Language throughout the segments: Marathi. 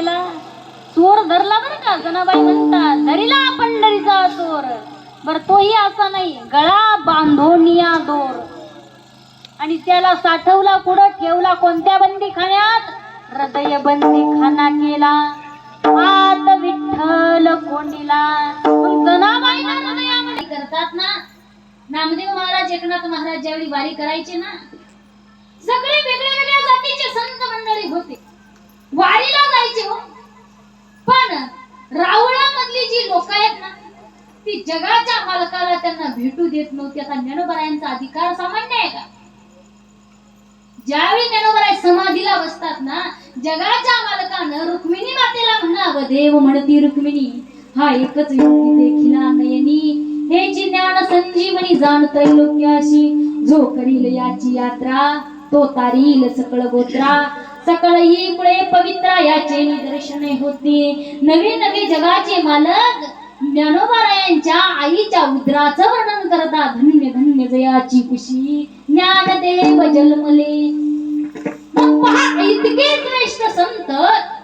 केला? चोर धरला बर का? जनाबाई म्हणतात धरीला आपण डरीचा चोर. बर तोही असा नाही. गळा बांधोनिया दोर. आणि त्याला साठवला कुठं? ठेवला कोणत्या बंदी खाण्यात हृदय बंदी खाना केला. आत विठ्ठल कोंडीला. जनाबाईला हृदयामध्ये करतात ना? नामदेव महाराज एकनाथ महाराज ज्यावेळी वारी करायचे ना सगळे वेगळ्या वेगळ्या जातीचे संत मंडळी होते. वारीला रावळामधली जी लोक आहेत ना ती जगाच्या मालकाला त्यांना भेटू देत नव्हती. आता ज्ञानोबरायांचा अधिकार सामान्य आहे का? ज्यावेळी ज्ञानोबराय समाधीला बसतात ना जगाच्या मालकानं रुक्मिणी मातेला म्हणावं देव म्हणती रुक्मिणी हा एकच व्यक्ती देखिला नयनी जी ज्ञान संजीवनी जाणतय लोक्याशी जो करील याची यात्रा तो तारील सकळ गोत्रा. सकळ ही कुळे पवित्रा याचे निदर्शने होते. नवे नवे जगाचे मालक ज्ञानोबारायांच्या आईच्या उदराचं वर्णन करता धन्य धन्य जयाची कुशी ज्ञानदेव जन्मले. मग इतके श्रेष्ठ संत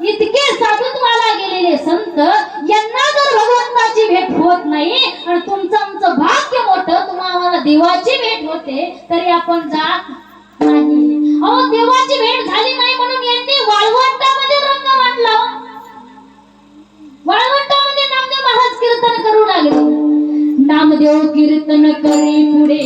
इतके साधुत्वाला गेलेले संत यांना जर भगवंताची भेट होत नाही आणि तुमचं आमचं भाग्य मोठं तुम्हाला देवाची भेट होते तरी आपण जात कीर्तन करी पुढे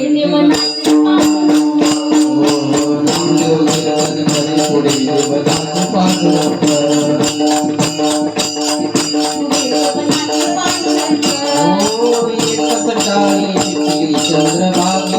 चंद्रभाग